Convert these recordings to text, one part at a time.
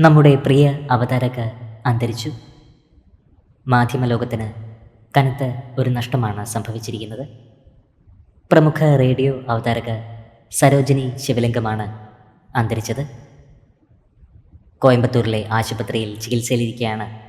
നമ്മുടെ പ്രിയ അവതാരക അന്തരിച്ചു. മാധ്യമലോകത്തിന് കനത്ത ഒരു നഷ്ടമാണ് സംഭവിച്ചിരിക്കുന്നത്. പ്രമുഖ റേഡിയോ അവതാരക സരോജിനി ശിവലിംഗമാണ് അന്തരിച്ചത്. കോയമ്പത്തൂരിലെ ആശുപത്രിയിൽ ചികിത്സയിലിരിക്കെയാണ്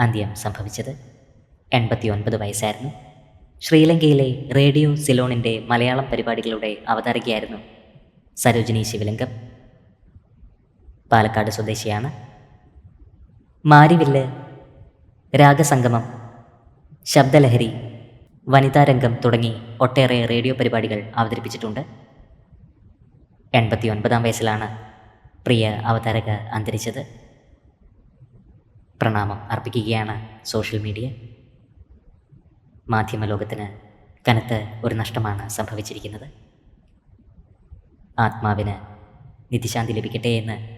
അന്ത്യം സംഭവിച്ചത്. എൺപത്തി ഒൻപത് വയസ്സായിരുന്നു. ശ്രീലങ്കയിലെ റേഡിയോ സിലോണിന്റെ മലയാളം പരിപാടികളുടെ അവതാരകയായിരുന്നു സരോജിനി ശിവലിംഗം. പാലക്കാട് സ്വദേശിയാണ്. മാരിവില്ല് രാഗസംഗമം ശബ്ദലഹരി വനിതാരംഗം തുടങ്ങി ഒട്ടേറെ റേഡിയോ പരിപാടികൾ അവതരിപ്പിച്ചിട്ടുണ്ട്. എൺപത്തി ഒൻപതാം വയസ്സിലാണ് പ്രിയ അവതാരക അന്തരിച്ചത്. പ്രണാമം അർപ്പിക്കുകയാണ് സോഷ്യൽ മീഡിയ. മാധ്യമ മാധ്യമലോകത്തിന് കനത്ത ഒരു നഷ്ടമാണ് സംഭവിച്ചിരിക്കുന്നത്. ആത്മാവിന് നിധിശാന്തി ലഭിക്കട്ടെ എന്ന്